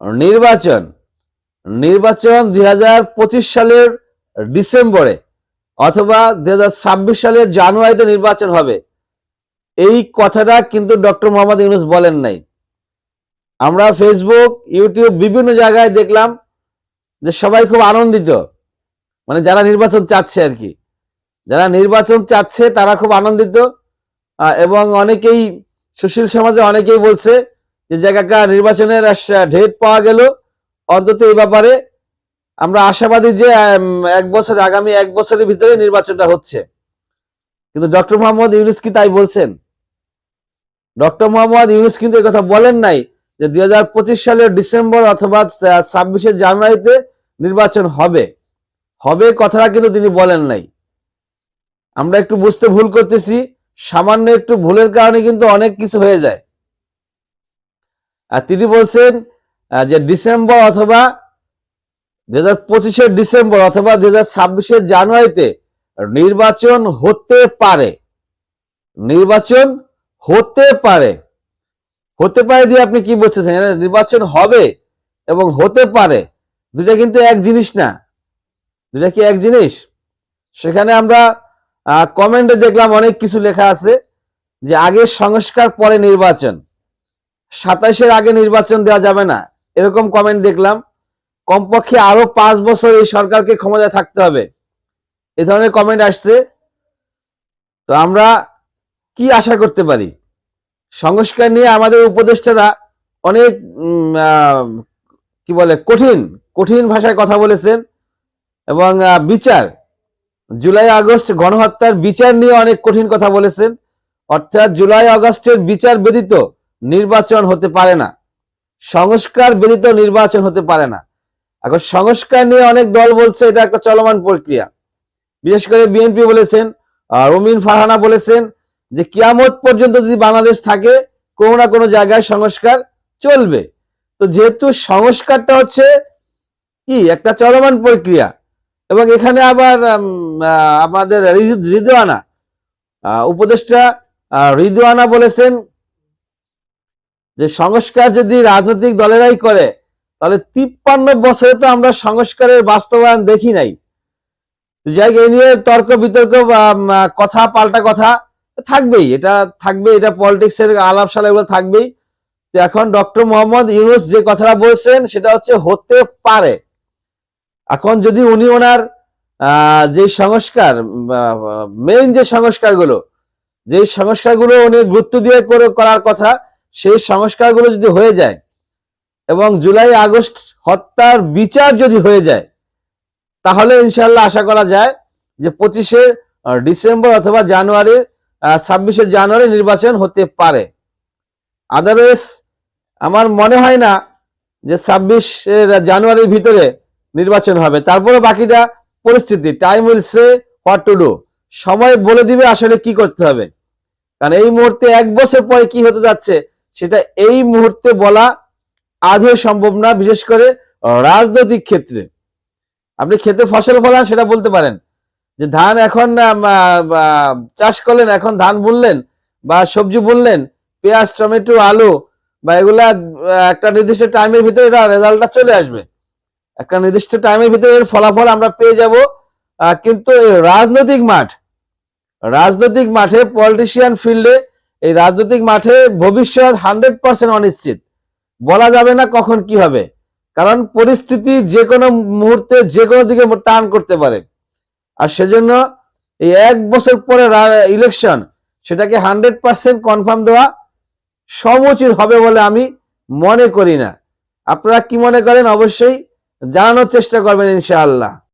নির্বাচন নির্বাচন দুই হাজার পঁচিশ সালের ডিসেম্বরে অথবা দু হাজার ছাব্বিশ সালের জানুয়ারিতে নির্বাচন হবে। এই কথাটা কিন্তু ডক্টর মোহাম্মদ ইউনুস বলেন নাই। আমরা ফেসবুক, ইউটিউব বিভিন্ন জায়গায় দেখলাম যে সবাই খুব আনন্দিত। মানে যারা নির্বাচন চাচ্ছে আর কি। যারা নির্বাচন চাচ্ছে তারা খুব আনন্দিত। এবং অনেকেই, সুশীল সমাজে অনেকেই বলছে যে জায়গাটা নির্বাচনের ডেট পাওয়া গেল, অন্তত এই ব্যাপারে আমরা আশাবাদী যে এক বছর, আগামী এক বছরের ভিতরে নির্বাচনটা হচ্ছে। কিন্তু ডক্টর মোহাম্মদ ইউনুস কি তাই বলছেন? ডক্টর মোহাম্মদ ইউনুস কিন্তু কথা বলেন নাই যে দুই হাজার পঁচিশ সালের ডিসেম্বর অথবা ছাব্বিশে জানুয়ারিতে নির্বাচন হবে। হবে কথাটা কিন্তু তিনি বলেন নাই। আমরা একটু বুঝতে ভুল করতেছি, সামান্য একটু ভুলের কারণে কিন্তু অনেক কিছু হয়ে যায়। তিনি বলছেন যে ডিসেম্বর অথবা দু হাজার পঁচিশের ডিসেম্বর অথবা দু হাজার ছাব্বিশের জানুয়ারিতে নির্বাচন হতে পারে। নির্বাচন হতে পারে। হতে পারে দিয়ে আপনি কি বলতেছেন এখানে নির্বাচন হবে এবং হতে পারে। দুটা কিন্তু এক জিনিস না। দুটা কি এক জিনিস? সেখানে আমরা কমেন্টে দেখলাম অনেক কিছু লেখা আছে যে আগে সংস্কার পরে নির্বাচন। সাতাশের আগে নির্বাচন দেওয়া যাবে না। এরকম কমেন্ট দেখলাম। কমপক্ষে আরও পাঁচ বছর এই সরকারকে ক্ষমতায় থাকতে হবে। এ ধরনের কমেন্ট আসছে। তো আমরা কি আশা করতে পারি? সংস্কার নিয়ে আমাদের উপদেষ্টারা অনেক কি বলে, কঠিন কঠিন ভাষায় কথা বলেছেন এবং বিচার। জুলাই, আগস্ট গণহত্যার বিচার নিয়ে অনেক কঠিন কথা বলেছেন। অর্থাৎ জুলাই, আগস্টের বিচার ব্যতীত নির্বাচন হতে পারে না। সংস্কার ব্যতীত নির্বাচন হতে পারে না। এখন সংস্কার নিয়ে অনেক দল বলছে এটা একটা চলমান প্রক্রিয়া। বিশেষ করে বিএনপি বলেছেন রমিন ফারহানা বলেছেন যে কিয়ামত পর্যন্ত যদি বাংলাদেশ থাকে কোনো না কোনো জায়গায় সংস্কার চলবে। তো যেহেতু সংস্কারটা হচ্ছে কি একটা চলমান প্রক্রিয়া এবং এখানে আবার আমাদের রিদওয়ানা উপদেষ্টা আহ, রিদওয়ানা বলেছেন যে সংস্কার যদি রাজনৈতিক দলেরাই করে, তাহলে তিপ্পান্ন বছরে তো আমরা সংস্কারের বাস্তবায়ন দেখি নাই। যাই এই নিয়ে তর্ক বিতর্ক কথা, পাল্টা কথা থাকবেই। এটা থাকবে এটা পলিটিক্স এর আলাপ সালা এগুলো থাকবেই। এখন ডক্টর মোহাম্মদ ইউনুস যে কথাটা বলছেন, সেটা হচ্ছে হতে পারে। এখন যদি উনি ওনার যে সংস্কার মেইন যে সংস্কারগুলো যে সংস্কারগুলো উনি গুরুত্ব দিয়ে করে, করার কথা সেই সংস্কারগুলো যদি হয়ে যায় এবং জুলাই আগস্ট হত্যার বিচার যদি হয়ে যায়, তাহলে ইনশাল্লাহ আশা করা যায় যে পঁচিশে ডিসেম্বর অথবা জানুয়ারির ছাব্বিশে জানুয়ারি নির্বাচন হতে পারে। আদারওয়াইজ আমার মনে হয় না যে ছাব্বিশে জানুয়ারির ভিতরে নির্বাচন হবে। তারপরে বাকিটা পরিস্থিতি time will say what to do সময় বলে দিবে আসলে কি করতে হবে। কারণ এই মুহূর্তে এক বছর পরে কি হতে যাচ্ছে সেটা এই মুহূর্তে বলা আদৌ সম্ভব না, বিশেষ করে রাজনৈতিক ক্ষেত্রে। আপনি খেতে ফসল ফলান, সেটা বলতে পারেন। যে ধান এখন চাষ করলেন, এখন ধান বুনলেন, বা সবজি বুনলেন, পেঁয়াজ, টমেটো, আলু, বা এগুলা একটা নির্দিষ্ট টাইমের ভিতরে এটা রেজাল্টটা চলে আসবে। একটা নির্দিষ্ট টাইমের ভিতরে এর ফলাফল আমরা পেয়ে যাব কিন্তু রাজনৈতিক মাঠ, রাজনৈতিক মাঠে পলিটিশিয়ান ফিল্ডে এই রাজনৈতিক মাঠে ভবিষ্যৎ হান্ড্রেড পার্সেন্ট অনিশ্চিত। বলা যাবে না কখন কি হবে। কারণ পরিস্থিতি যে কোনো মুহূর্তে যে কোনো দিকে টান করতে পারে। আর সেজন্য এই এক বছর পরে ইলেকশন সেটাকে হান্ড্রেড পার্সেন্ট কনফার্ম দেওয়া সমুচিত হবে বলে আমি মনে করি না। আপনারা কি মনে করেন? অবশ্যই জানানোর চেষ্টা করবেন ইনশাআল্লাহ।